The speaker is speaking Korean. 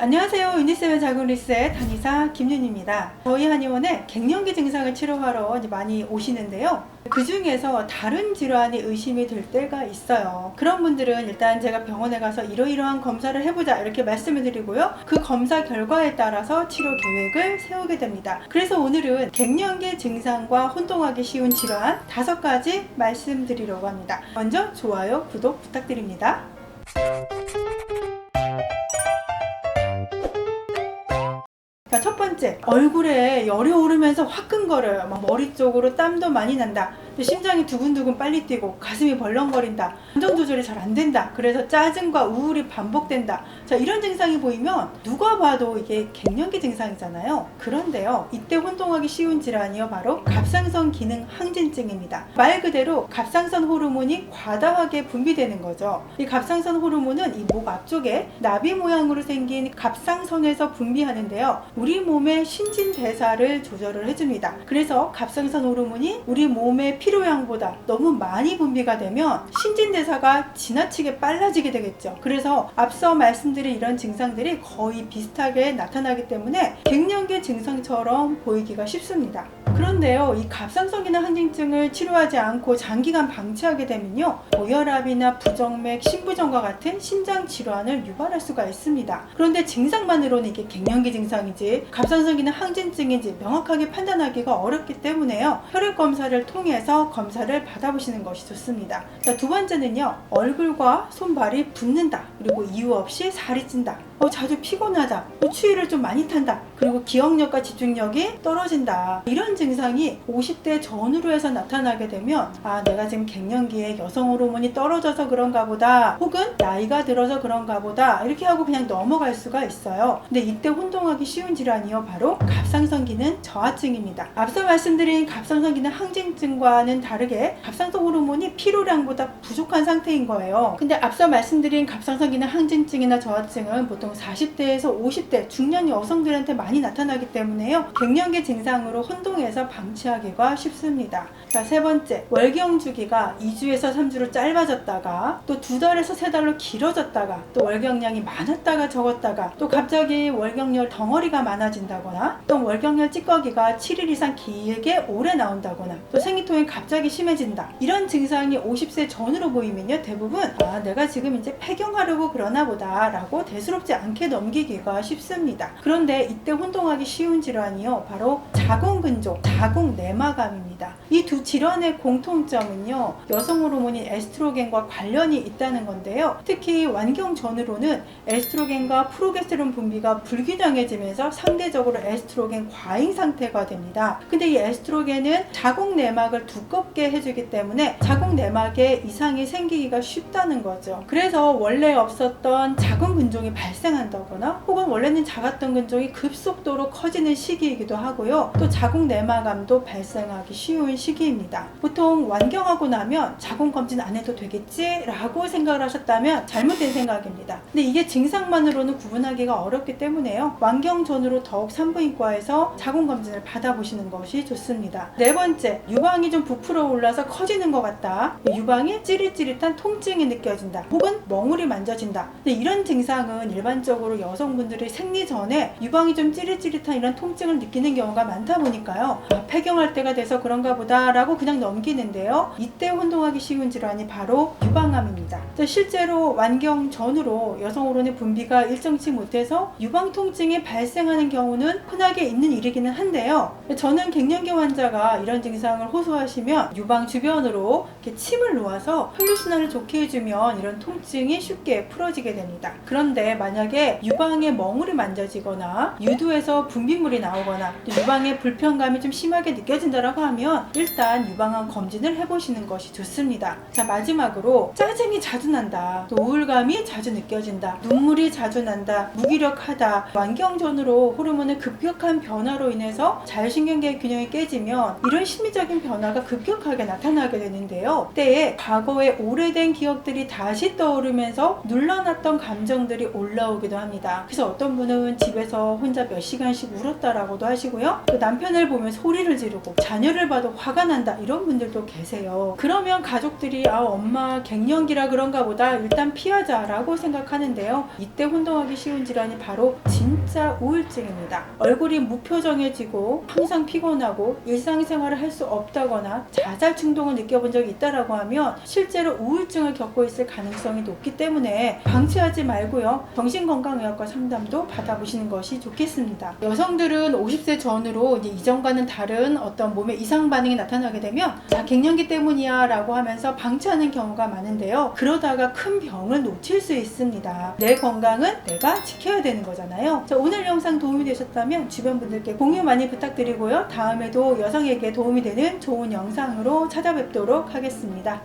안녕하세요. 유니세븐 리셋 한의사 김윤입니다. 저희 한의원에 갱년기 증상을 치료하러 많이 오시는데요. 그 중에서 다른 질환이 의심이 될 때가 있어요. 그런 분들은 일단 제가 병원에 가서 이러이러한 검사를 해보자 이렇게 말씀을 드리고요. 그 검사 결과에 따라서 치료 계획을 세우게 됩니다. 그래서 오늘은 갱년기 증상과 혼동하기 쉬운 질환 다섯 가지 말씀드리려고 합니다. 먼저 좋아요, 구독 부탁드립니다. 첫 번째, 얼굴에 열이 오르면서 화끈거려요. 막 머리 쪽으로 땀도 많이 난다. 또 심장이 두근두근 빨리 뛰고 가슴이 벌렁거린다. 감정 조절이 잘 안 된다. 그래서 짜증과 우울이 반복된다. 자, 이런 증상이 보이면 누가 봐도 이게 갱년기 증상이잖아요. 그런데요, 이때 혼동하기 쉬운 질환이요. 바로 갑상선 기능 항진증입니다. 말 그대로 갑상선 호르몬이 과다하게 분비되는 거죠. 이 갑상선 호르몬은 이 목 앞쪽에 나비 모양으로 생긴 갑상선에서 분비하는데요. 우리 몸의 신진대사를 조절을 해줍니다. 그래서 갑상선 호르몬이 우리 몸의 필요량보다 너무 많이 분비가 되면 신진대사가 지나치게 빨라지게 되겠죠. 그래서 앞서 말씀드린 이런 증상들이 거의 비슷하게 나타나기 때문에 갱년기 증상처럼 보이기가 쉽습니다. 그런데요, 이 갑상선 기능 항진증을 치료하지 않고 장기간 방치하게 되면요, 고혈압이나 부정맥, 심부전과 같은 심장 질환을 유발할 수가 있습니다. 그런데 증상만으로는 이게 갱년기 증상인지 갑상선 기능 항진증인지 명확하게 판단하기가 어렵기 때문에요, 혈액 검사를 통해서 검사를 받아보시는 것이 좋습니다. 자, 두 번째는요, 얼굴과 손발이 붓는다. 그리고 이유 없이 살이 찐다. 어, 자주 피곤하다. 또 추위를 좀 많이 탄다. 그리고 기억력과 집중력이 떨어진다. 이런 증상이 50대 전후로 해서 나타나게 되면 아, 내가 지금 갱년기에 여성 호르몬이 떨어져서 그런가 보다. 혹은 나이가 들어서 그런가 보다. 이렇게 하고 그냥 넘어갈 수가 있어요. 근데 이때 혼동하기 쉬운 질환이요. 바로 갑상선 기능 저하증입니다. 앞서 말씀드린 갑상선 기능 항진증과는 다르게 갑상선 호르몬이 필요량보다 부족한 상태인 거예요. 근데 앞서 말씀드린 갑상선 기능 항진증이나 저하증은 보통 40대에서 50대 중년 여성들한테 많이 나타나기 때문에요. 갱년기 증상으로 혼동해서 방치하기가 쉽습니다. 자, 세 번째. 월경 주기가 2주에서 3주로 짧아졌다가 또 두 달에서 세 달로 길어졌다가 또 월경량이 많았다가 적었다가 또 갑자기 월경열 덩어리가 많아진다거나 또 월경열 찌꺼기가 7일 이상 길게 오래 나온다거나 또 생리통이 갑자기 심해진다. 이런 증상이 50세 전후로 보이면요. 대부분 아, 내가 지금 이제 폐경하려고 그러나 보다 라고 대수롭지 않게 넘기기가 쉽습니다. 그런데 이때 혼동하기 쉬운 질환이요. 바로 자궁근종, 자궁내막암입니다. 이 두 질환의 공통점은요. 여성 호르몬인 에스트로겐과 관련이 있다는 건데요. 특히 완경 전후로는 에스트로겐과 프로게스테론 분비가 불균형해지면서 상대적으로 에스트로겐 과잉 상태가 됩니다. 근데 이 에스트로겐은 자궁 내막을 두껍게 해주기 때문에 자궁 내막에 이상이 생기기가 쉽다는 거죠. 그래서 원래 없었던 자궁 근종이 발생한다거나 혹은 원래는 작았던 근종이 급속도로 커지는 시기이기도 하고요. 또 자궁 내막암도 발생하기 쉬운 시기입니다. 보통 완경하고 나면 자궁 검진 안 해도 되겠지라고 생각을 하셨다면 잘못된 생각입니다. 근데 이게 증상만으로는 구분하기가 어렵기 때문에요. 완경 전후로 더욱 산부인과에서 자궁 검진을 받아보시는 것이 좋습니다. 네 번째, 유방이 좀 부풀어 올라서 커지는 것 같다. 유방이 찌릿찌릿한 통증이 느껴진다. 혹은 멍울이 만져진다. 근데 이런 증상은 일반적으로 여성분들이 생리 전에 유방이 좀 찌릿찌릿한 이런 통증을 느끼는 경우가 많다 보니까요. 아, 폐경할 때가 돼서 그런 가 보다라고 그냥 넘기는데요. 이때 혼동하기 쉬운 질환이 바로 유방암입니다. 자, 실제로 완경 전후로 여성 호르몬의 분비가 일정치 못해서 유방 통증이 발생하는 경우는 흔하게 있는 일이기는 한데요. 저는 갱년기 환자가 이런 증상을 호소하시면 유방 주변으로 침을 놓아서 혈류 순환을 좋게 해주면 이런 통증이 쉽게 풀어지게 됩니다. 그런데 만약에 유방에 멍울이 만져지거나 유두에서 분비물이 나오거나 또 유방에 불편감이 좀 심하게 느껴진다고 하면 일단 유방암 검진을 해보시는 것이 좋습니다. 자 마지막으로 짜증이 자주 난다. 또 우울감이 자주 느껴진다. 눈물이 자주 난다. 무기력하다. 완경 전후로 호르몬의 급격한 변화로 인해서 자율신경계 균형이 깨지면 이런 심리적인 변화가 급격하게 나타나게 되는데요. 때에 과거의 오래된 기억들이 다시 떠오르면서 눌러놨던 감정들이 올라오기도 합니다. 그래서 어떤 분은 집에서 혼자 몇 시간씩 울었다라고도 하시고요. 또 남편을 보면 소리를 지르고 자녀를 봐도 화가 난다 이런 분들도 계세요. 그러면 가족들이 아 엄마 갱년기라 그런가 보다 일단 피하자라고 생각하는데요. 이때 혼동하기 쉬운 질환이 바로 진짜 우울증입니다. 얼굴이 무표정해지고 항상 피곤하고 일상생활을 할 수 없다거나 자살 충동을 느껴본 적이 있다라고 하면 실제로 우울증을 겪고 있을 가능성이 높기 때문에 방치하지 말고요. 정신건강의학과 상담도 받아보시는 것이 좋겠습니다. 여성들은 50세 전후로 이제 이전과는 다른 어떤 몸의 이상 반응이 나타나게 되면 자 갱년기 때문이야 라고 하면서 방치하는 경우가 많은데요. 그러다가 큰 병을 놓칠 수 있습니다. 내 건강은 내가 지켜야 되는 거잖아요. 자, 오늘 영상 도움이 되셨다면 주변 분들께 공유 많이 부탁드리고요. 다음에도 여성에게 도움이 되는 좋은 영상으로 찾아뵙도록 하겠습니다.